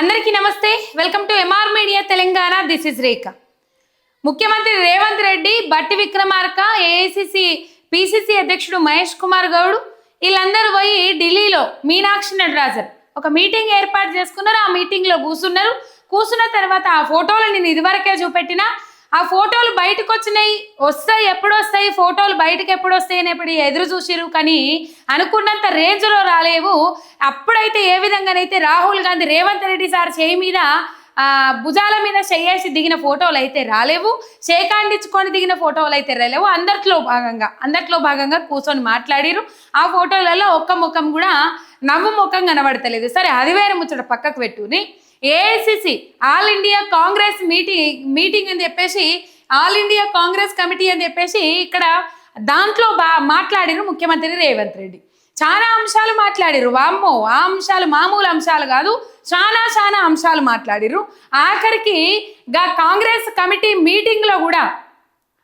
అందరికీ నమస్తే. Welcome to MR media Telangana. This is Rekha ముఖ్యమంత్రి రేవంత్ రెడ్డి బట్టి విక్రమార్క ఏఐసిసి పిసిసి అధ్యక్షుడు మహేష్ కుమార్ గౌడ్ వీళ్ళందరూ పోయి ఢిల్లీలో మీనాక్షి నటరాజన్ ఒక మీటింగ్ ఏర్పాటు చేసుకున్నారు. ఆ మీటింగ్లో కూర్చున్నారు కూర్చున్న తర్వాత ఆ ఫోటోలు నేను ఇదివరకే చూపెట్టిన ఆ ఫోటోలు బయటకు వచ్చినాయి వస్తాయి ఎప్పుడు వస్తాయి ఫోటోలు బయటకు ఎప్పుడు వస్తాయి అని ఎప్పుడు ఎదురు చూసిరు కానీ అనుకున్నంత రేంజ్లో రాలేవు. అప్పుడైతే ఏ విధంగానైతే రాహుల్ గాంధీ రేవంత్ రెడ్డి సార్ చేయి మీద భుజాల మీద చేయేసి దిగిన ఫోటోలు అయితే రాలేవు. చేకాండించుకొని దిగిన ఫోటోలు అయితే రాలేవు. అందరిలో భాగంగా అందరిలో భాగంగా కూర్చొని మాట్లాడిరు ఆ ఫోటోలలో ఒక్క ముఖం కూడా నవ్వు ముఖం కనబడతలేదు. సరే అది వేరే ముచ్చట పక్కకు పెట్టుని. AICC all India Congress meeting meeting అని చెప్పేసి ఆల్ ఇండియా కాంగ్రెస్ కమిటీ అని చెప్పేసి ఇక్కడ దాంట్లో బా మాట్లాడిన ముఖ్యమంత్రి రేవంత్ రెడ్డి చాలా అంశాలు మాట్లాడిరు. వామ్మో ఆ అంశాలు మామూలు అంశాలు కాదు చాలా చాలా అంశాలు మాట్లాడిరు. ఆఖరికి గా కాంగ్రెస్ కమిటీ మీటింగ్లో కూడా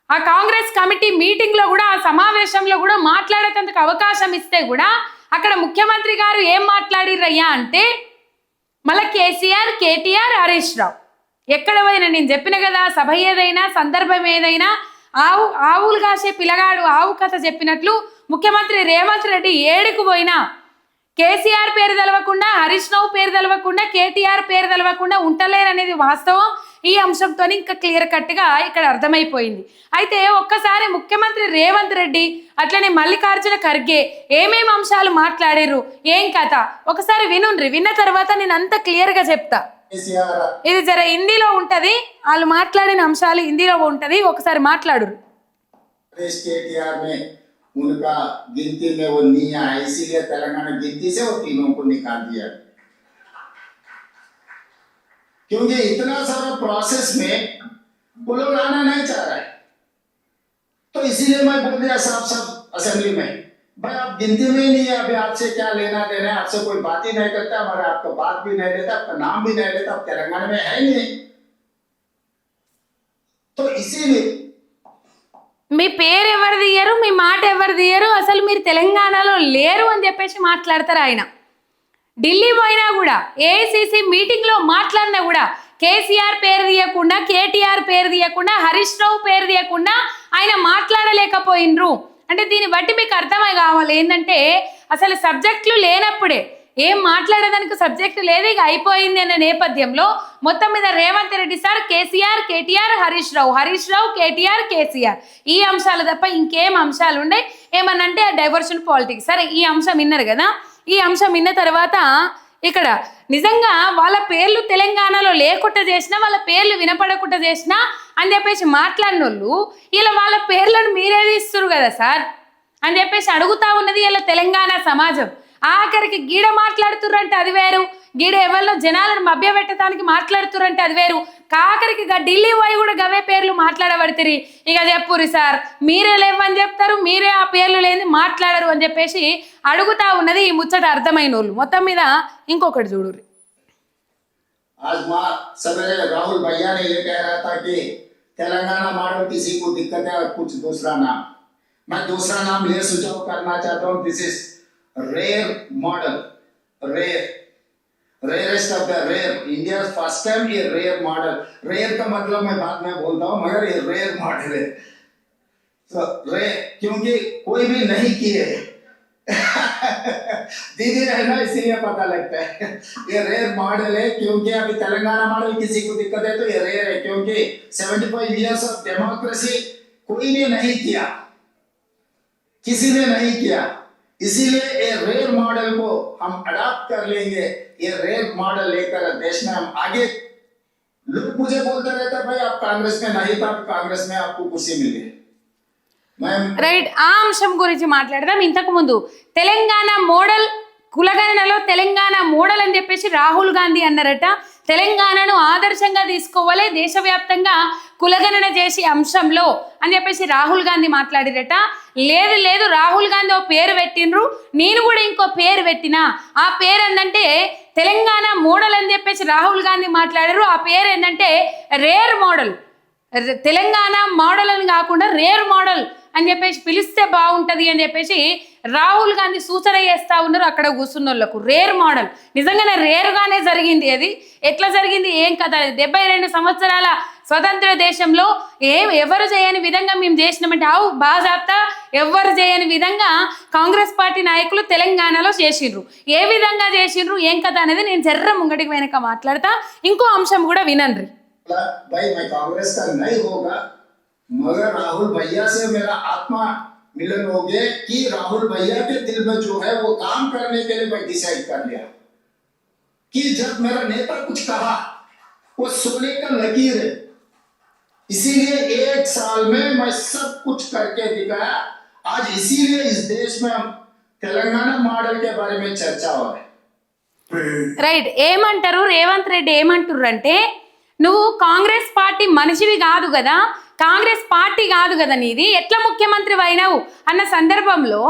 ఆ కాంగ్రెస్ కమిటీ మీటింగ్లో కూడా ఆ సమావేశంలో కూడా మాట్లాడేటందుకు అవకాశం ఇస్తే కూడా అక్కడ ముఖ్యమంత్రి గారు ఏం మాట్లాడిరయ్యా అంటే మళ్ళీ కేసీఆర్ కేటీఆర్ హరీష్ రావు. ఎక్కడ పోయినా నేను చెప్పిన కదా సభ ఏదైనా సందర్భం ఏదైనా ఆవు ఆవులు కాసే పిల్లగాడు ఆవు కథ చెప్పినట్లు ముఖ్యమంత్రి రేవంత్ రెడ్డి ఏడుకు పోయినా కేసీఆర్ పేరు తెలవకుండా హరీష్ రావు పేరు తెలవకుండా కేటీఆర్ పేరు తెలవకుండా ఉంటలేరనేది వాస్తవం. ఈ అంశంతో ఇంకా క్లియర్ కట్గా ఇక్కడ అర్థమైపోయింది అయితే ఒక్కసారి ముఖ్యమంత్రి రేవంత్ రెడ్డి అట్లనే మల్లికార్జున ఖర్గే ఏమేం అంశాలు మాట్లాడారు ఏం కథ ఒకసారి వినుండ్రి విన్న తర్వాత నేను అంత క్లియర్గా చెప్తా కేసీఆర్ ఇది జర హిందీలో ఉంటది వాళ్ళు మాట్లాడిన అంశాలు హిందీలో ఉంటది ఒకసారి మాట్లాడు प्रदेश के एटीआर में उनका गिनती में वो नहीं आया इसीलिए तेलंगाना गिनती से वो तीनों को निकाल दिया क्योंकि इतना सारा प्रोसेस में वो लोग आना नहीं चाह रहे तो इसीलिए मैं बोल दिया साहब सब असेंबली में भाई आप गिनती में ही नहीं है अभी आपसे क्या लेना देना है आपसे कोई बात ही नहीं करता हमारे आपका बात भी नहीं लेता आपका नाम भी नहीं लेता आप तेलंगाना में है ही नहीं तो इसीलिए మీ పేరు ఎవరు తీయరు మీ మాట ఎవరు తీయరు అసలు మీరు తెలంగాణలో లేరు అని చెప్పేసి మాట్లాడతారు ఆయన ఢిల్లీ పోయినా కూడా ఏఐసిసి మీటింగ్లో మాట్లాడినా కూడా కేసీఆర్ పేరు తీయకుండా కేటీఆర్ పేరు తీయకుండా హరీష్ రావు పేరు తీయకుండా ఆయన మాట్లాడలేకపోయినరు. అంటే దీన్ని బట్టి మీకు అర్థమై కావాలి. ఏంటంటే అసలు సబ్జెక్టులు లేనప్పుడే ఏం మాట్లాడేదానికి సబ్జెక్టు లేదు ఇక అయిపోయింది అనే నేపథ్యంలో మొత్తం మీద Revanth Reddy sir KCR KTR Harish Rao. Harish Rao KTR KCR. ఈ అంశాలు తప్ప ఇంకేం అంశాలు ఉండే ఏమన్నంటే డైవర్షన్ పాలిటిక్స్. సరే ఈ అంశం విన్నారు కదా. ఈ అంశం విన్న తర్వాత ఇక్కడ నిజంగా వాళ్ళ పేర్లు తెలంగాణలో లేకుండా చేసినా వాళ్ళ పేర్లు వినపడకుండా చేసినా అని చెప్పేసి మాట్లాడిన వాళ్ళు ఇలా వాళ్ళ పేర్లను మీరే తీస్తున్నారు కదా సార్? అని చెప్పేసి అడుగుతా ఉన్నది ఇలా తెలంగాణ సమాజం. ఆఖరికి గీడ మాట్లాడుతుర్రంటే అది వేరు గీడ ఎవరిలో జనాలను మభ్యపెట్టడానికి మాట్లాడుతుర్రంటే అది వేరు కాకరికి గా ఢిల్లీ పోయి కూడా గవే పేర్లు మాట్లాడబడితిరి ఇక చెప్పురి సార్ మీరే లేవని చెప్తారు మీరే ఆ పేర్లు లేని మాట్లాడరు అని చెప్పేసి అడుగుతా ఉన్నది ఈ ముచ్చట అర్థమైన వాళ్ళు మొత్తం మీద ఇంకొకటి చూడుర్రి आज माँ सवेरे राहुल भैया ने ये कह रहा था कि तेलंगाना मॉडल किसी को दिक्कत है और कुछ दूसरा नाम मैं दूसरा नाम ये सुझाव करना चाहता हूँ this is rare model rare rarest of the rare India first time ये रेयर मॉडल रेयर का मतलब मैं बाद में बोलता हूँ, मगर ये रेयर मॉडल है। तो रे क्योंकि कोई भी नहीं किए। दीदी है ना इसीलिए पता लगता है। ये रेयर मॉडल है, क्योंकि अभी तेलंगाना मॉडल किसी को दिक्कत है तो ये रेयर है, क्योंकि 75 इयर्स ऑफ़ डेमोक्रेसी कोई ने नहीं किया। किसी ने नहीं किया। इसीलिए ये रेयर मॉडल को हम अडॉप्ट कर लेंगे ये रेयर मॉडल लेकर देश में हम आगे लोग मुझे बोलते रहते हैं, भाई आप कांग्रेस में नहीं था कांग्रेस में आपको कुर्सी मिली मैं రైట్ ఆ అంశం గురించి మాట్లాడదాం ఇంతకు ముందు తెలంగాణ మోడల్ కులగణనలో తెలంగాణ మోడల్ అని చెప్పేసి రాహుల్ గాంధీ అన్నారట తెలంగాణను ఆదర్శంగా తీసుకోవాలి దేశవ్యాప్తంగా కులగణన చేసే అంశంలో అని చెప్పేసి రాహుల్ గాంధీ మాట్లాడిరట. లేదు లేదు రాహుల్ గాంధీ ఓ పేరు పెట్టిండ్రు. నేను కూడా ఇంకో పేరు పెట్టినా. ఆ పేరు ఏంటంటే తెలంగాణ మోడల్ అని చెప్పేసి రాహుల్ గాంధీ మాట్లాడారు ఆ పేరు ఏంటంటే రేర్ మోడల్. తెలంగాణ మోడల్ అని కాకుండా రేర్ మోడల్ అని చెప్పేసి పిలిస్తే బాగుంటుంది అని చెప్పేసి రాహుల్ గాంధీ సూచన చేస్తా ఉన్నారు అక్కడ కూర్చున్న వాళ్ళకు రేర్ మోడల్ నిజంగానే రేరుగానే జరిగింది అది ఎట్లా జరిగింది ఏం కథ డెబ్బై రెండు సంవత్సరాల స్వతంత్ర దేశంలో ఏం ఎవరు చేయని విధంగా మేము చేసినామంటే ఆవు బాజాప్తా ఎవరు చేయని విధంగా కాంగ్రెస్ పార్టీ నాయకులు తెలంగాణలో చేసిండ్రు ఏ విధంగా చేసిండ్రు ఏం కథ అనేది నేను జర్ర ముంగటికి వెనక మాట్లాడతా ఇంకో అంశం కూడా వినండ్రి भाई मैं कांग्रेस का नहीं होगा मगर राहुल भैया से मेरा आत्मा मिलन हो गया कि राहुल भैया के दिल में जो है वो काम करने के लिए मैं डिसाइड कर लिया कि जब मेरा नेता कुछ कहा वो सोने का लकीर है इसीलिए एक साल में मैं सब कुछ करके दिखाया आज इसीलिए इस देश में हम तेलंगाना मॉडल के बारे में चर्चा हो रहा है రైట్ ఏమంటారు రేవంత్ రెడ్డి ఏమంటారు అంటే నువ్వు కాంగ్రెస్ పార్టీ మనిషివి కాదు కదా కాంగ్రెస్ పార్టీ కాదు కదా నీది. ఎట్లా ముఖ్యమంత్రి అయినావు? అన్న సందర్భంలో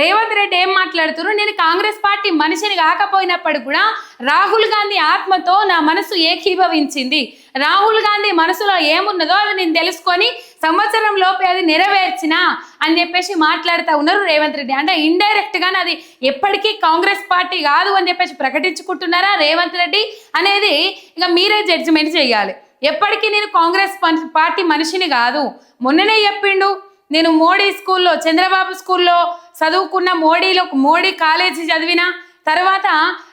రేవంత్ రెడ్డి ఏం మాట్లాడుతున్నారు నేను కాంగ్రెస్ పార్టీ మనిషిని కాకపోయినప్పటికి కూడా రాహుల్ గాంధీ ఆత్మతో నా మనసు ఏకీభవించింది. రాహుల్ గాంధీ మనసులో ఏమున్నదో అది నేను తెలుసుకొని సంవత్సరం లోపే అది నెరవేర్చిన అని చెప్పేసి మాట్లాడుతూ ఉన్నారు రేవంత్ రెడ్డి. అంటే ఇండైరెక్ట్గా అది ఎప్పటికీ కాంగ్రెస్ పార్టీ కాదు అని చెప్పేసి ప్రకటించుకుంటున్నారా రేవంత్ రెడ్డి అనేది ఇక మీరే జడ్జిమెంట్ చేయాలి. ఎప్పటికీ నేను కాంగ్రెస్ పార్టీ మనిషిని కాదు. మొన్ననే చెప్పిండు నేను మోడీ స్కూల్లో చంద్రబాబు స్కూల్లో చదువుకున్న మోడీలో మోడీ కాలేజీ చదివిన తర్వాత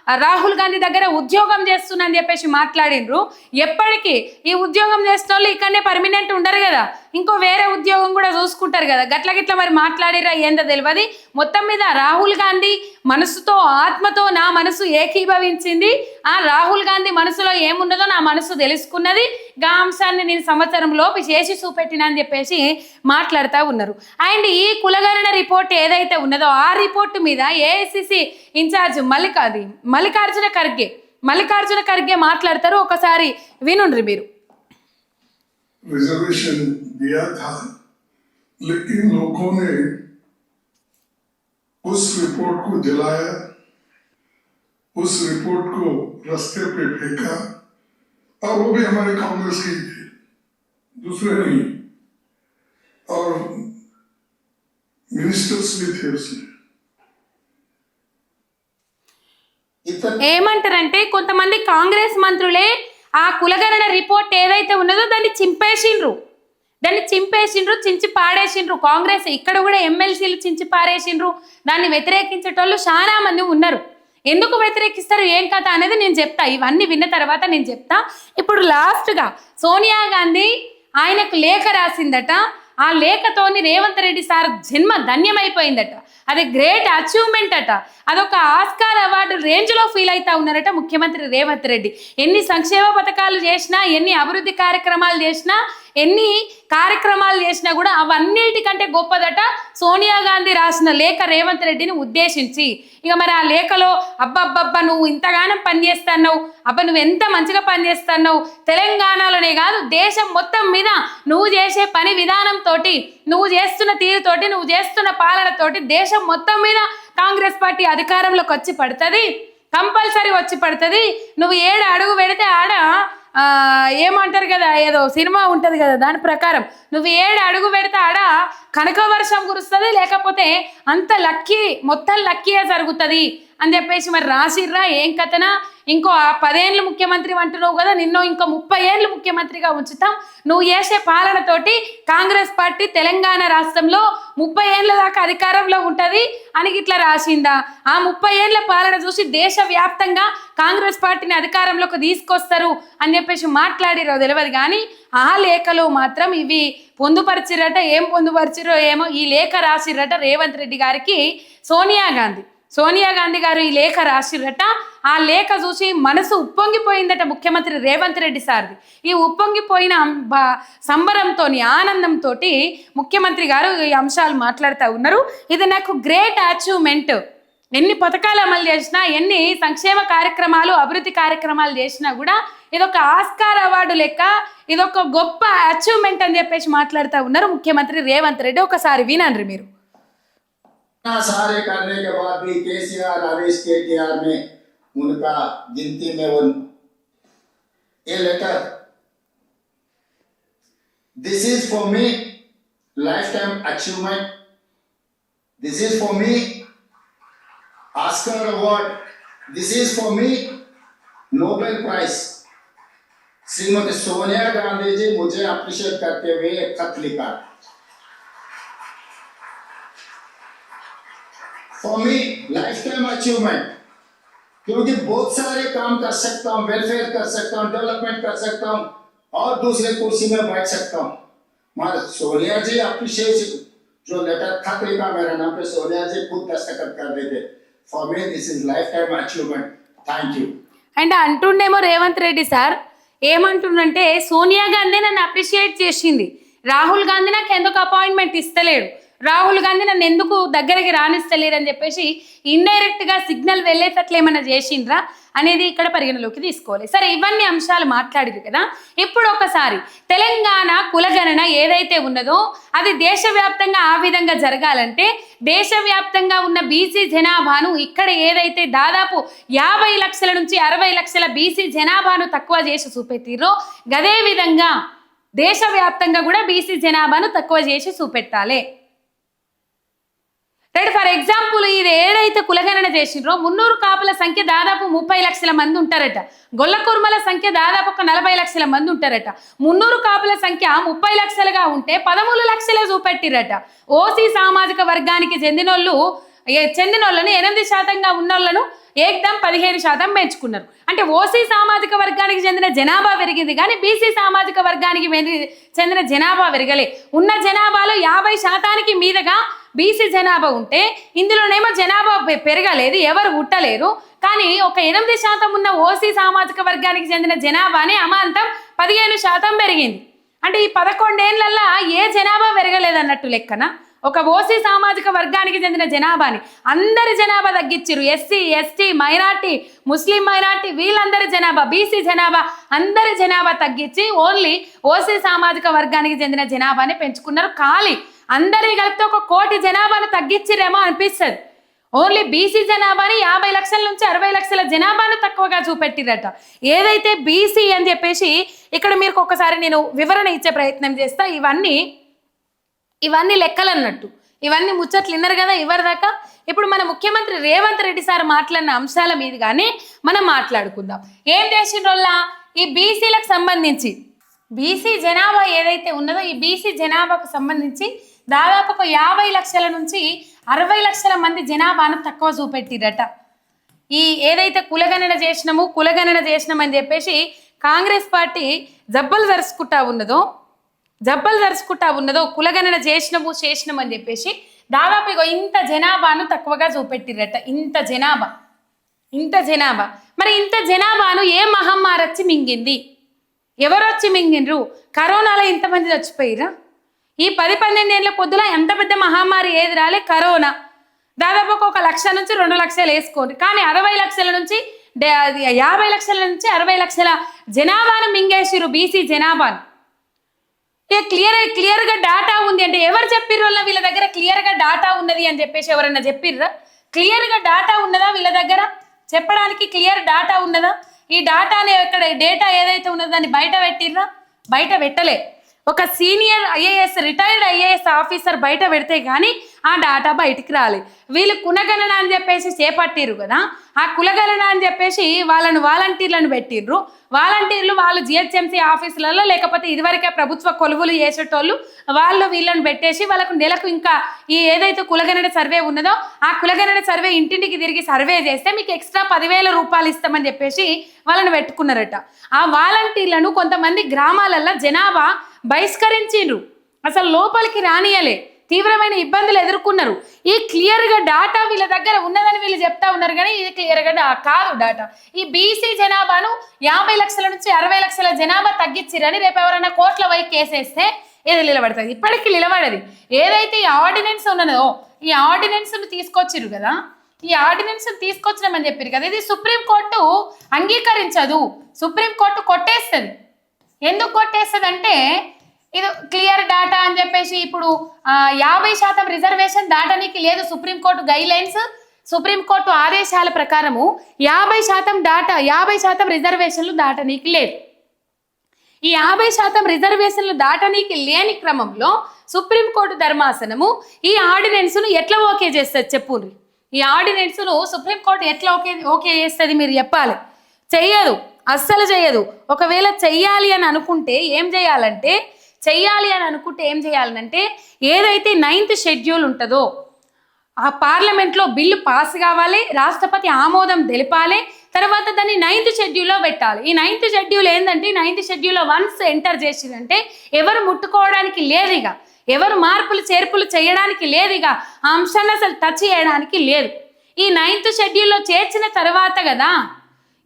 రాహుల్ గాంధీ దగ్గర ఉద్యోగం చేస్తున్నా చెప్పేసి మాట్లాడిండ్రు. ఎప్పటికీ ఈ ఉద్యోగం చేసిన వాళ్ళు ఇక్కడనే పర్మనెంట్ ఉండరు కదా. ఇంకో వేరే ఉద్యోగం కూడా చూసుకుంటారు కదా. గట్ల గిట్ల మరి మాట్లాడిరా ఏందో తెలియదు మొత్తం మీద రాహుల్ గాంధీ మనసుతో ఆత్మతో నా మనసు ఏకీభవించింది. ఆ రాహుల్ గాంధీ మనసులో ఏమున్నదో నా మనసు తెలుసుకున్నది. గా అంశాన్ని నేను సంవత్సరం లోపు చేసి చూపెట్టిన అని చెప్పేసి మాట్లాడుతూ ఉన్నారు. అండ్ ఈ కులగణన రిపోర్ట్ ఏదైతే ఉన్నదో ఆ రిపోర్ట్ మీద ఏఐసిసి ఇన్ఛార్జ్ మల్లికాది మల్లికార్జున ఖర్గే మల్లికార్జున ఖర్గే మాట్లాడతారు ఒకసారి వినుండ్రి మీరు रिजर्वेशन दिया था लेकिन लोगों ने उस रिपोर्ट को जलाया उस रिपोर्ट को रास्ते पे फेंका और वो भी हमारे कांग्रेस के ही थे दूसरे नहीं और मिनिस्टर्स भी थे उसमें ఏమంటారంటే కొంతమంది కాంగ్రెస్ మంత్రులే ఆ కులగణన రిపోర్ట్ ఏదైతే ఉన్నదో దాన్ని చింపేసిండ్రు. దాన్ని చింపేసిండ్రు చించి పాడేసిండ్రు. కాంగ్రెస్ ఇక్కడ కూడా ఎమ్మెల్సీలు చించి పారేసిండ్రు. దాన్ని వ్యతిరేకించేటోళ్ళు చాలా మంది ఉన్నారు. ఎందుకు వ్యతిరేకిస్తారు? ఏం కథ అనేది నేను చెప్తా. ఇవన్నీ విన్న తర్వాత నేను చెప్తా. ఇప్పుడు లాస్ట్గా సోనియా గాంధీ ఆయనకు లేఖ రాసిందట. ఆ లేఖతోని రేవంత్ రెడ్డి సార్ జన్మ ధన్యమైపోయిందట. అది గ్రేట్ అచీవ్మెంట్ అట. అదొక ఆస్కార్ అవార్డు రేంజ్లో ఫీల్ అవుతా ఉన్నారట ముఖ్యమంత్రి రేవంత్ రెడ్డి. ఎన్ని సంక్షేమ పథకాలు చేసినా ఎన్ని అభివృద్ధి కార్యక్రమాలు చేసినా ఎన్ని కార్యక్రమాలు చేసినా కూడా అవన్నిటికంటే గొప్పదట సోనియా గాంధీ రాసిన లేఖ రేవంత్ రెడ్డిని ఉద్దేశించి. ఇక మరి ఆ లేఖలో అబ్బబ్బబ్బా నువ్వు ఇంతగానం పనిచేస్తున్నావు అబ్బా నువ్వు ఎంత మంచిగా పనిచేస్తున్నావు తెలంగాణలోనే కాదు దేశం మొత్తం మీద నువ్వు చేసే పని విధానంతో నువ్వు చేస్తున్న తీరుతోటి నువ్వు చేస్తున్న పాలనతోటి దేశం మొత్తం మీద కాంగ్రెస్ పార్టీ అధికారంలోకి వచ్చి పడుతుంది కంపల్సరీ వచ్చి పడుతుంది. నువ్వు ఏడు అడుగు పెడితే ఆడ ఏమంటారు కదా ఏదో సినిమా ఉంటుంది కదా దాని ప్రకారం. నువ్వు ఏడు అడుగు పెడితే ఆడ కనక వర్షం కురుస్తుంది లేకపోతే అంత లక్కీ మొత్తం లక్కీయే జరుగుతుంది అని చెప్పేసి మరి రాసిర్రా ఏం కథనా? ఇంకో ఆ పదేళ్ళు ముఖ్యమంత్రి అంటున్నావు కదా నిన్ను ఇంకో ముప్పై ఏళ్ళు ముఖ్యమంత్రిగా ఉంచుతాం. నువ్వు చేసే పాలనతోటి కాంగ్రెస్ పార్టీ తెలంగాణ రాష్ట్రంలో ముప్పై ఏళ్ళ దాకా అధికారంలో ఉంటుంది అని ఇట్లా రాసిందా? ఆ ముప్పై ఏళ్ళ పాలన చూసి దేశవ్యాప్తంగా కాంగ్రెస్ పార్టీని అధికారంలోకి తీసుకొస్తారు అని చెప్పేసి మాట్లాడిరో తెలియదు కానీ ఆ లేఖలో మాత్రం ఇవి పొందుపరిచిరట ఏం పొందుపరిచిరో ఏమో ఈ లేఖ రాసిరట రేవంత్ రెడ్డి గారికి సోనియా గాంధీ. సోనియా గాంధీ గారు ఈ లేఖ రాసిరట. ఆ లేఖ చూసి మనసు ఉప్పొంగిపోయిందట ముఖ్యమంత్రి రేవంత్ రెడ్డి సార్ది. ఈ ఉప్పొంగిపోయిన సంబరంతో ఆనందంతో ముఖ్యమంత్రి గారు ఈ అంశాలు మాట్లాడుతూ ఉన్నారు. ఇది నాకు గ్రేట్ అచీవ్మెంట్. ఎన్ని పథకాలు అమలు చేసినా ఎన్ని సంక్షేమ కార్యక్రమాలు అభివృద్ధి కార్యక్రమాలు చేసినా కూడా ఇదొక ఆస్కార్ అవార్డు లెక్క ఇదొక గొప్ప అచీవ్మెంట్ అని చెప్పేసి మాట్లాడుతూ ఉన్నారు ముఖ్యమంత్రి రేవంత్ రెడ్డి. ఒకసారి వినండి మీరు. इतना सारे करने के बाद भी केसीआर हरीश केटीआर ने उनका गिनती में वो ये letter this is for me lifetime achievement this is for me Oscar Award. This is for me, Nobel Prize. Shrimati Sonia Gandhi ji मुझे अप्रिशिएट करते हुए एक खत लिखा for me lifetime achievement क्योंकि बहुत सारे काम कर सकता हूँ वेलफेयर कर सकता हूँ डेवलपमेंट कर सकता हूँ और दूसरे कुर्सी में बैठ सकता हूँ मगर सोनिया जी अप्रिशिएट जो लेटर खत लिखा मेरे नाम पे सोनिया जी खुद दस्तखत कर देते for me this is lifetime achievement thank you and అంటుండేమో Revanth Reddy sir ఏమంటుండంటే సోనియా గాంధీ నన్ను అప్రిషియేట్ చేసింది రాహుల్ గాంధీ నాకు ఎందుకు అపాయింట్మెంట్ ఇస్తలేడు రాహుల్ గాంధీ నన్ను ఎందుకు దగ్గరికి రానిస్తలేరని చెప్పేసి ఇండైరెక్ట్గా సిగ్నల్ వెళ్ళేటట్లు ఏమైనా చేసిండ్రా అనేది ఇక్కడ పరిగణలోకి తీసుకోవాలి. సరే ఇవన్నీ అంశాలు మాట్లాడింది కదా. ఇప్పుడు ఒకసారి తెలంగాణ కులగణన ఏదైతే ఉన్నదో అది దేశవ్యాప్తంగా ఆ విధంగా జరగాలంటే దేశవ్యాప్తంగా ఉన్న బీసీ జనాభాను ఇక్కడ ఏదైతే దాదాపు యాభై లక్షల నుంచి అరవై లక్షల బీసీ జనాభాను తక్కువ చేసి చూపెట్టిర్రో గదే విధంగా దేశవ్యాప్తంగా కూడా బీసీ జనాభాను తక్కువ చేసి చూపెట్టాలి. రైట్ ఫర్ ఎగ్జాంపుల్ ఇది ఏదైతే కులగణన చేసిండ్రో మున్నూరు కాపుల సంఖ్య దాదాపు ముప్పై లక్షల మంది ఉంటారట. గొల్లకుర్మల సంఖ్య దాదాపు ఒక నలభై లక్షల మంది ఉంటారట. మున్నూరు కాపుల సంఖ్య ముప్పై లక్షలుగా ఉంటే పదమూడు లక్షలే చూపెట్టిరట. ఓసీ సామాజిక వర్గానికి చెందినోళ్ళు చెందిన వాళ్ళని ఎనిమిది శాతంగా ఉన్నోళ్ళను ఏకదం పదిహేను శాతం పెంచుకున్నారు. అంటే ఓసీ సామాజిక వర్గానికి చెందిన జనాభా పెరిగింది కానీ బీసీ సామాజిక వర్గానికి చెందిన జనాభా పెరగలే. ఉన్న జనాభాలో యాభై శాతానికి మీదగా బీసీ జనాభా ఉంటే ఇందులోనేమో జనాభా పెరగలేదు ఎవరు ఉట్టలేరు కానీ ఒక ఎనిమిది శాతం ఉన్న ఓసీ సామాజిక వర్గానికి చెందిన జనాభానే అమాంతం పదిహేను శాతం పెరిగింది. అంటే ఈ పదకొండేళ్ళల్లో ఏ జనాభా పెరగలేదన్నట్టు లెక్కన? ఒక ఓసీ సామాజిక వర్గానికి చెందిన జనాభాని అందరి జనాభా తగ్గించారు ఎస్సీ ఎస్టీ మైనార్టీ ముస్లిం మైనార్టీ వీళ్ళందరి జనాభా బీసీ జనాభా అందరి జనాభా తగ్గించి ఓన్లీ ఓసీ సామాజిక వర్గానికి చెందిన జనాభాని పెంచుకున్నారు. ఖాళీ అందరి కలిపితే ఒక కోటి జనాభాను తగ్గించిరేమో అనిపిస్తుంది. ఓన్లీ బీసీ జనాభాని యాభై లక్షల నుంచి అరవై లక్షల జనాభాను తక్కువగా చూపెట్టిరట ఏదైతే బీసీ అని చెప్పేసి ఇక్కడ మీరు ఒకసారి నేను వివరణ ఇచ్చే ప్రయత్నం చేస్తా. ఇవన్నీ ఇవన్నీ లెక్కలు అన్నట్టు ఇవన్నీ ముచ్చట్లు విన్నారు కదా ఇవరిదాకా ఇప్పుడు మన ముఖ్యమంత్రి రేవంత్ రెడ్డి సార్ మాట్లాడిన అంశాల మీద కానీ మనం మాట్లాడుకుందాం. ఏం చేసిండ్రోల్లా ఈ బీసీలకు సంబంధించి బీసీ జనాభా ఏదైతే ఉన్నదో ఈ బీసీ జనాభాకు సంబంధించి దాదాపు ఒక యాభై లక్షల నుంచి అరవై లక్షల మంది జనాభాను తక్కువ చూపెట్టిరట. ఈ ఏదైతే కులగణన చేసినాము కులగణన చేసినామని చెప్పేసి కాంగ్రెస్ పార్టీ జబ్బలు జరుచుకుంటా ఉన్నదో జబ్బలు తరుచుకుంటా ఉన్నదో కులగణన చేసినము చేసినాం అని చెప్పేసి దాదాపు ఇగో ఇంత జనాభాను తక్కువగా చూపెట్టిరట ఇంత జనాభా. ఇంత జనాభా. మరి ఇంత జనాభాను ఏ మహమ్మారి వచ్చి మింగింది? ఎవరొచ్చి మింగిండ్రు? కరోనాలో ఇంతమంది చచ్చిపోయిరా ఈ పది పన్నెండు ఏళ్ళ పొద్దుల ఎంత పెద్ద మహమ్మారి ఏది రాలే? కరోనా. దాదాపు ఒక లక్ష నుంచి రెండు లక్షలు వేసుకోండి. కానీ అరవై లక్షల నుంచి యాభై లక్షల నుంచి అరవై లక్షల జనాభాను మింగేసిరు బీసీ జనాభాను. ఇక క్లియర్ క్లియర్గా డాటా ఉంది అంటే ఎవరు చెప్పిర్రు వల్ల వీళ్ళ దగ్గర? క్లియర్గా డాటా ఉన్నది అని చెప్పేసి ఎవరన్నా చెప్పిర్రా? క్లియర్గా డాటా ఉన్నదా వీళ్ళ దగ్గర? చెప్పడానికి క్లియర్ డాటా ఉన్నదా? ఈ డాటాని ఎక్కడ డేటా ఏదైతే ఉన్నదో దాన్ని బయట పెట్టిర్రా? బయట పెట్టలే. ఒక senior IAS retired IAS officer బయట పెడితే కానీ ఆ డాటా బయటికి రాలే. వీళ్ళు కులగణన అని చెప్పేసి చేపట్టిరు కదా ఆ కులగణన అని చెప్పేసి వాళ్ళను వాలంటీర్లను పెట్టిర్రు. వాలంటీర్లు వాళ్ళు జిహెచ్ఎంసీ ఆఫీసులలో లేకపోతే ఇదివరకే ప్రభుత్వ కొలువులు చేసేటోళ్ళు వాళ్ళు వీళ్ళని పెట్టేసి వాళ్ళకు నెలకు ఇంకా ఈ ఏదైతే కులగణన సర్వే ఉన్నదో ఆ కులగణన సర్వే ఇంటింటికి తిరిగి సర్వే చేస్తే మీకు ఎక్స్ట్రా పదివేల రూపాయలు ఇస్తామని చెప్పేసి వాళ్ళని పెట్టుకున్నారట. ఆ వాలంటీర్లను కొంతమంది గ్రామాలల్లో జనాభా బహిష్కరించిండ్రు అసలు లోపలికి రానియలే. తీవ్రమైన ఇబ్బందులు ఎదుర్కొన్నారు. ఈ క్లియర్గా డాటా వీళ్ళ దగ్గర ఉన్నదని వీళ్ళు చెప్తా ఉన్నారు కానీ ఇది క్లియర్గా కాదు డాటా ఈ బీసీ జనాభాను యాభై లక్షల నుంచి అరవై లక్షల జనాభా తగ్గించిరని రేపు ఎవరైనా కోట్ల వై కేసేస్తే ఇది నిలబడుతుంది? ఇప్పటికీ నిలబడది. ఏదైతే ఈ ఆర్డినెన్స్ ఉన్నదో ఈ ఆర్డినెన్స్ తీసుకొచ్చిరు కదా ఈ ఆర్డినెన్స్ తీసుకొచ్చినామని చెప్పారు కదా ఇది సుప్రీంకోర్టు అంగీకరించదు. సుప్రీంకోర్టు కొట్టేస్తుంది. ఎందుకు కొట్టేస్తుంది అంటే ఇది క్లియర్ డాటా అని చెప్పేసి ఇప్పుడు యాభై శాతం రిజర్వేషన్ దాటనికి లేదు సుప్రీంకోర్టు గైడ్ లైన్స్ సుప్రీంకోర్టు ఆదేశాల ప్రకారము యాభై శాతం డాటా యాభై శాతం రిజర్వేషన్లు దాటనీకి లేదు. ఈ యాభై శాతం రిజర్వేషన్లు దాటనీకి లేని క్రమంలో సుప్రీంకోర్టు ధర్మాసనము ఈ ఆర్డినెన్స్ను ఎట్లా ఓకే చేస్తుంది చెప్పు ఈ ఆర్డినెన్స్ను సుప్రీంకోర్టు ఎట్లా ఓకే ఓకే చేస్తుంది మీరు చెప్పాలి. చెయ్యదు అస్సలు చేయదు ఒకవేళ చెయ్యాలి అని అనుకుంటే ఏం చేయాలంటే చెయ్యాలి అని అనుకుంటే ఏం చేయాలంటే ఏదైతే నైన్త్ షెడ్యూల్ ఉంటుందో ఆ పార్లమెంట్లో బిల్లు పాస్ కావాలి రాష్ట్రపతి ఆమోదం తెలిపాలి తర్వాత దాన్ని నైన్త్ షెడ్యూల్లో పెట్టాలి. ఈ నైన్త్ షెడ్యూల్ ఏంటంటే నైన్త్ షెడ్యూల్లో వన్స్ ఎంటర్ చేసిందంటే ఎవరు ముట్టుకోవడానికి లేదు ఇక. ఎవరు మార్పులు చేర్పులు చేయడానికి లేదు ఇక. ఆ అంశాన్ని అసలు టచ్ చేయడానికి లేదు. ఈ నైన్త్ షెడ్యూల్లో చేర్చిన తర్వాత కదా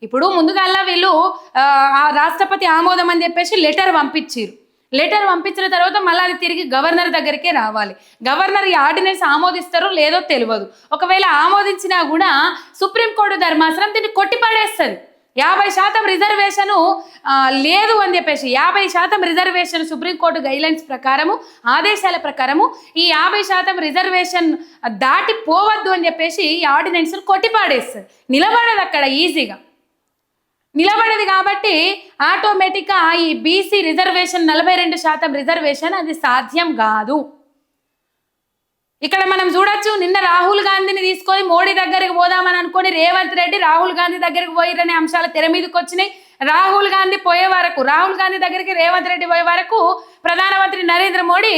ఇప్పుడు ముందుగా వీళ్ళు ఆ, ఆ రాష్ట్రపతి ఆమోదం అని చెప్పేసి లెటర్ పంపించారు లెటర్ పంపించిన తర్వాత మళ్ళీ అది తిరిగి గవర్నర్ దగ్గరికే రావాలి. గవర్నర్ ఈ ఆర్డినెన్స్ ఆమోదిస్తారో లేదో తెలియదు. ఒకవేళ ఆమోదించినా కూడా సుప్రీంకోర్టు ధర్మాసనం దీన్ని కొట్టిపడేస్తుంది. యాభై శాతం రిజర్వేషను లేదు అని చెప్పేసి యాభై శాతం రిజర్వేషన్ సుప్రీంకోర్టు గైడ్లైన్స్ ప్రకారము ఆదేశాల ప్రకారము ఈ యాభై శాతం రిజర్వేషన్ దాటి పోవద్దు అని చెప్పేసి ఈ ఆర్డినెన్స్ను కొట్టిపాడేస్తుంది. నిలబడదు అక్కడ ఈజీగా. నిలబడదు కాబట్టి ఆటోమేటిక్గా ఈ బీసీ రిజర్వేషన్ నలభై రెండు శాతం రిజర్వేషన్ అది సాధ్యం కాదు. ఇక్కడ మనం చూడొచ్చు నిన్న రాహుల్ గాంధీని తీసుకొని మోడీ దగ్గరికి పోదామని అనుకుని రేవంత్ రెడ్డి రాహుల్ గాంధీ దగ్గరికి పోయిరనే అంశాలు తెర మీదకి వచ్చినాయి. రాహుల్ గాంధీ పోయే వరకు రాహుల్ గాంధీ దగ్గరికి రేవంత్ రెడ్డి పోయే వరకు ప్రధానమంత్రి నరేంద్ర మోడీ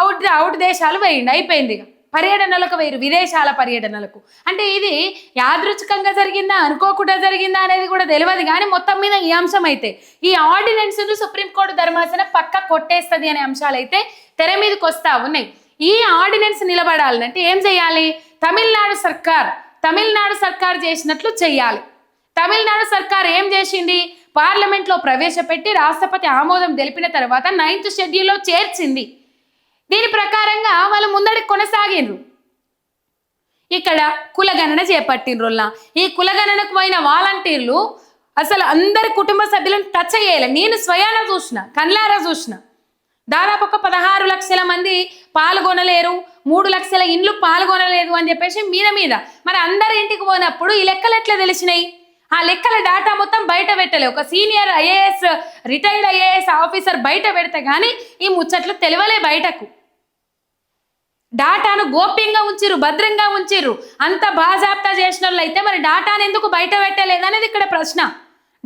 అవుట్ అవుట్ దేశాలు వేయండి అయిపోయింది ఇక. పర్యటనలకు వేరు విదేశాల పర్యటనలకు. అంటే ఇది యాదృచ్ఛికంగా జరిగిందా అనుకోకుండా జరిగిందా అనేది కూడా తెలియదు కానీ మొత్తం మీద ఈ అంశం అయితే ఈ ఆర్డినెన్స్ సుప్రీంకోర్టు ధర్మాసన పక్క కొట్టేస్తుంది అనే అంశాలు అయితే తెర మీదకి వస్తా ఉన్నాయి. ఈ ఆర్డినెన్స్ నిలబడాలంటే ఏం చేయాలి? తమిళనాడు సర్కార్ తమిళనాడు సర్కార్ చేసినట్లు చెయ్యాలి. తమిళనాడు సర్కార్ ఏం చేసింది? పార్లమెంట్లో ప్రవేశపెట్టి రాష్ట్రపతి ఆమోదం తెలిపిన తర్వాత నైన్త్ షెడ్యూల్లో చేర్చింది. దీని ప్రకారంగా వాళ్ళు ముందడి కొనసాగిండ్రు. ఇక్కడ కులగణన చేపట్టిండ్రుల్లా ఈ కులగణనకు పోయిన వాలంటీర్లు అసలు అందరి కుటుంబ సభ్యులను టచ్ చేయలే. నేను స్వయాన చూసిన కన్లారా చూసిన. దాదాపు ఒక పదహారు లక్షల మంది పాల్గొనలేరు మూడు లక్షల ఇండ్లు పాల్గొనలేదు అని చెప్పేసి మీద మీద. మరి అందరి ఇంటికి పోయినప్పుడు ఈ లెక్కలు ఎట్లా తెలిసినాయి? ఆ లెక్కల డేటా మొత్తం బయట పెట్టలే. ఒక senior IAS retired IAS officer బయట పెడితే కానీ ఈ ముచ్చట్లు తెలియలే బయటకు. డాటాను గోప్యంగా ఉంచిరు భద్రంగా ఉంచిరు అంత బాజాప్తా చేసిన వాళ్ళు అయితే మరి డాటాను ఎందుకు బయట పెట్టలేదనేది ఇక్కడ ప్రశ్న.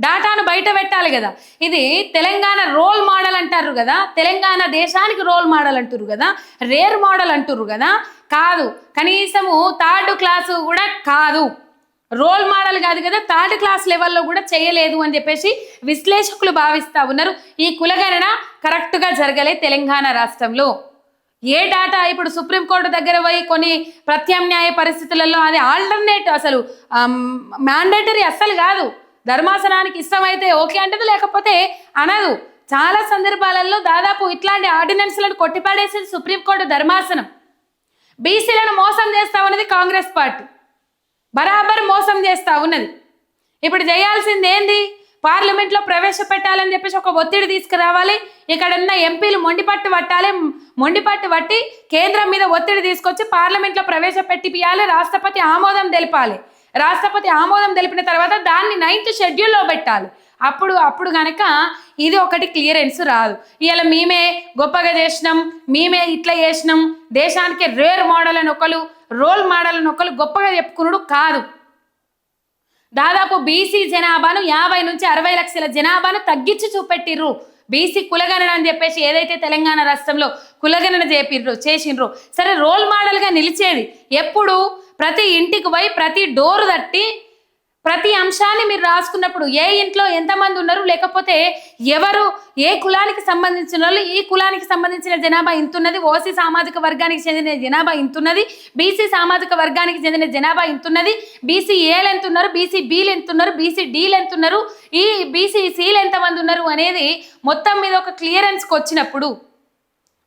డాటాను బయట పెట్టాలి కదా. ఇది తెలంగాణ రోల్ మోడల్ అంటారు కదా. తెలంగాణ దేశానికి రోల్ మోడల్ అంటారు కదా. రేర్ మోడల్ అంటారు కదా. కాదు. కనీసము థర్డ్ క్లాసు కూడా కాదు. రోల్ మోడల్ కాదు కదా. థర్డ్ క్లాస్ లెవెల్లో కూడా చేయలేదు అని చెప్పేసి విశ్లేషకులు భావిస్తూ ఉన్నారు. ఈ కులగణన కరెక్ట్గా జరగలే తెలంగాణ రాష్ట్రంలో. ఏ డాటా ఇప్పుడు సుప్రీంకోర్టు దగ్గర పోయి కొన్ని ప్రత్యామ్నాయ పరిస్థితులలో అది ఆల్టర్నేట్ అసలు um, మ్యాండేటరీ అస్సలు కాదు. ధర్మాసనానికి ఇష్టమైతే ఓకే అంటది లేకపోతే అనదు. చాలా సందర్భాలలో దాదాపు ఇట్లాంటి ఆర్డినెన్స్లను కొట్టిపాడేసింది సుప్రీంకోర్టు ధర్మాసనం. బీసీలను మోసం చేస్తా ఉన్నది కాంగ్రెస్ పార్టీ. బరాబర్ మోసం చేస్తా ఉన్నది. ఇప్పుడు చేయాల్సింది ఏంది? పార్లమెంట్లో ప్రవేశపెట్టాలని చెప్పేసి ఒక ఒత్తిడి తీసుకురావాలి. ఇక్కడ ఉన్న ఎంపీలు మొండిపట్టు పట్టాలి మొండిపట్టు పట్టి కేంద్రం మీద ఒత్తిడి తీసుకొచ్చి పార్లమెంట్లో ప్రవేశపెట్టిపియాలి రాష్ట్రపతి ఆమోదం తెలిపాలి. రాష్ట్రపతి ఆమోదం తెలిపిన తర్వాత దాన్ని నైన్త్ షెడ్యూల్లో పెట్టాలి. అప్పుడు అప్పుడు కనుక ఇది ఒకటి క్లియరెన్స్ రాదు. ఇలా మేమే గొప్పగా చేసినాం మేమే ఇట్లా చేసినాం దేశానికి రేర్ మోడల్ అని ఒకరు రోల్ మోడల్ అని ఒకరు గొప్పగా చెప్పుకున్నాడు కాదు. దాదాపు బీసీ జనాభాను యాభై నుంచి అరవై లక్షల జనాభాను తగ్గించి చూపెట్టిర్రు. బీసీ కులగణన అని చెప్పేసి ఏదైతే తెలంగాణ రాష్ట్రంలో కులగణన చేపిర్రు చేసిండ్రు సరే రోల్ మోడల్గా నిలిచేది ఎప్పుడు? ప్రతి ఇంటికి పోయి ప్రతి డోరు తట్టి ప్రతి అంశాన్ని మీరు రాసుకున్నప్పుడు ఏ ఇంట్లో ఎంతమంది ఉన్నారు లేకపోతే ఎవరు ఏ కులానికి సంబంధించిన వాళ్ళు ఈ కులానికి సంబంధించిన జనాభా ఇంతున్నది ఓసీ సామాజిక వర్గానికి చెందిన జనాభా ఇంతున్నది బీసీ సామాజిక వర్గానికి చెందిన జనాభా ఇంతున్నది బీసీ ఏలు ఎంత ఉన్నారు బీసీ బీలు ఎంత ఉన్నారు బీసీ డీలు ఎంత ఉన్నారు ఈ బీసీ సీలు ఎంతమంది ఉన్నారు అనేది మొత్తం మీద ఒక క్లియరెన్స్కి వచ్చినప్పుడు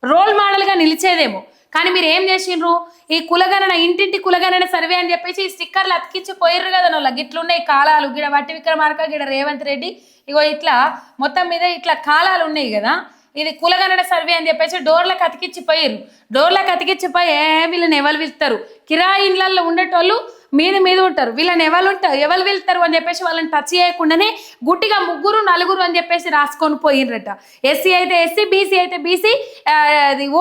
రోల్ మోడల్గా నిలిచేదేమో. కానీ మీరు ఏం చేసిండ్రు? ఈ కులగణన ఇంటింటి కులగణన సర్వే అని చెప్పేసి ఈ స్టిక్కర్లు అతికించి పోయిర్రు కదా నోళ్ళ. గిట్లున్నాయి కాలాలు. గిడ వట్టి విక్రమార్క గిడ రేవంత్ రెడ్డి ఇగో ఇట్లా మొత్తం మీద ఇట్లా కాలాలు ఉన్నాయి కదా. ఇది కులగణన సర్వే అని చెప్పేసి డోర్లకు అతికించి పోయిర్రు. డోర్లకు అతికించి పోయి ఏ వీళ్ళని ఎవరు పిలుస్తారు? కిరాయి ఉండేటోళ్ళు మీద మీద ఉంటారు. వీళ్ళని ఎవరు ఉంటారు ఎవరు వెళ్తారు అని చెప్పేసి వాళ్ళని టచ్ చేయకుండానే గుట్టిగా ముగ్గురు నలుగురు అని చెప్పేసి రాసుకొని పోయినరట ఎస్సీ అయితే ఎస్సీ బీసీ అయితే బీసీ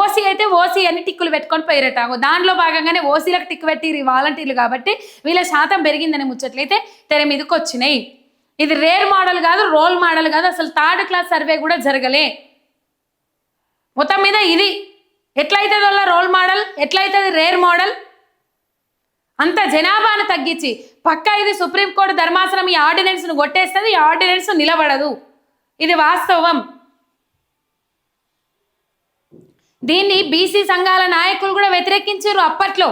ఓసీ అయితే ఓసీ అని టిక్కులు పెట్టుకొని పోయిరట దానిలో భాగంగానే ఓసీలకు టిక్కు పెట్టి వాలంటీర్లు కాబట్టి వీళ్ళ శాతం పెరిగిందని ముచ్చట్లయితే తెర మీదకి వచ్చినాయి. ఇది రేర్ మోడల్ కాదు రోల్ మోడల్ కాదు అసలు థర్డ్ క్లాస్ సర్వే కూడా జరగలే. మొత్తం మీద ఇది ఎట్లయితుంది వాళ్ళ రోల్ మోడల్ ఎట్లయితుంది రేర్ మోడల్ అంత జనాభాను తగ్గించి పక్క ఇది సుప్రీంకోర్టు ధర్మాసనం ఈ ఆర్డినెన్స్ను కొట్టేస్తుంది ఈ ఆర్డినెన్స్ నిలబడదు. ఇది వాస్తవం. దీన్ని బీసీ సంఘాల నాయకులు కూడా వ్యతిరేకించారు అప్పట్లో.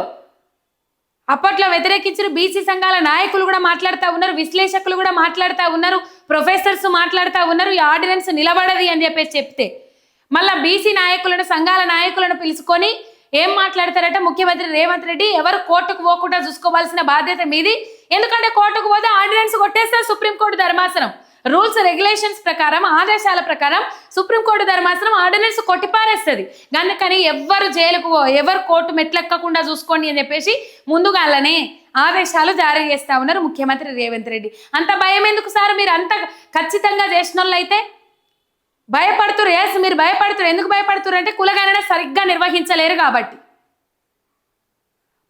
అప్పట్లో వ్యతిరేకించిన బీసీ సంఘాల నాయకులు కూడా మాట్లాడుతూ ఉన్నారు విశ్లేషకులు కూడా మాట్లాడుతూ ఉన్నారు ప్రొఫెసర్స్ మాట్లాడుతూ ఉన్నారు ఈ ఆర్డినెన్స్ నిలబడది అని చెప్పేసి చెప్తే. మళ్ళా బీసీ నాయకులను సంఘాల నాయకులను పిలుచుకొని ఏం మాట్లాడతారట? ముఖ్యమంత్రి రేవంత్ రెడ్డి ఎవరు కోర్టుకు పోకుండా చూసుకోవాల్సిన బాధ్యత మీది? ఎందుకంటే కోర్టుకు పోతే ఆర్డినెన్స్ కొట్టేస్తారు సుప్రీంకోర్టు ధర్మాసనం. రూల్స్ రెగ్యులేషన్స్ ప్రకారం ఆదేశాల ప్రకారం సుప్రీంకోర్టు ధర్మాసనం ఆర్డినెన్స్ కొట్టిపారేస్తుంది. అందుకని ఎవ్వరు జైలుకు పో- ఎవరు కోర్టు మెట్లెక్కకుండా చూసుకోండి అని చెప్పేసి ముందుగాలనే ఆదేశాలు జారీ చేస్తా ఉన్నారు ముఖ్యమంత్రి రేవంత్ రెడ్డి. అంత భయం ఎందుకు సార్? మీరు అంత ఖచ్చితంగా చేసిన వాళ్ళు అయితే భయపడుతురు ఎస్ మీరు భయపడుతురు ఎందుకు భయపడుతురు అంటే కులగణన సరిగ్గా నిర్వహించలేరు కాబట్టి.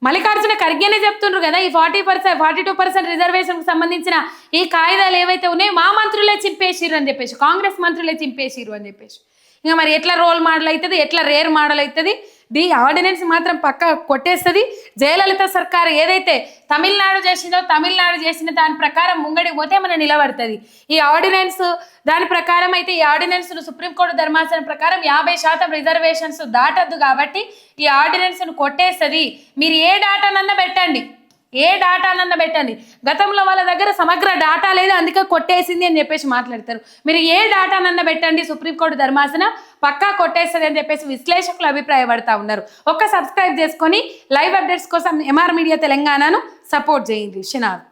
మల్లికార్జున ఖర్గేనే చెప్తుండ్రు కదా ఈ forty percent forty two percent రిజర్వేషన్కి సంబంధించిన ఈ కాయిదాలు ఏవైతే ఉన్నాయో మా మంత్రులే చింపేసిర్రు అని చెప్పేసి కాంగ్రెస్ మంత్రులే చింపేసిర్రు అని చెప్పేసి. ఇంకా మరి ఎట్లా రోల్ మోడల్ అవుతుంది ఎట్లా రేర్ మోడల్ అవుతుంది ది ఆర్డినెన్స్ మాత్రం పక్క కొట్టేస్తుంది. జయలలిత సర్కార్ ఏదైతే తమిళనాడు చేసిందో తమిళనాడు చేసిన దాని ప్రకారం ముంగడికి పోతే మన నిలబడుతుంది. ఈ ఆర్డినెన్స్ దాని ప్రకారం అయితే ఈ ఆర్డినెన్స్ను సుప్రీంకోర్టు ధర్మాసనం ప్రకారం యాభై శాతం రిజర్వేషన్స్ దాటద్దు కాబట్టి ఈ ఆర్డినెన్స్ను కొట్టేస్తుంది. మీరు ఏ డాటానన్నా పెట్టండి. ఏ డాటానన్నా పెట్టండి. గతంలో వాళ్ళ దగ్గర సమగ్ర డాటా లేదు అందుకే కొట్టేసింది అని చెప్పేసి మాట్లాడతారు. మీరు ఏ డాటానన్నా పెట్టండి సుప్రీంకోర్టు ధర్మాసనం పక్కా కొట్టేస్తుంది అని చెప్పేసి విశ్లేషకులు అభిప్రాయపడతా ఉన్నారు. ఒక్క సబ్స్క్రైబ్ చేసుకొని లైవ్ అప్డేట్స్ కోసం ఎంఆర్ మీడియా తెలంగాణను సపోర్ట్ చేయండి. శనార్థి.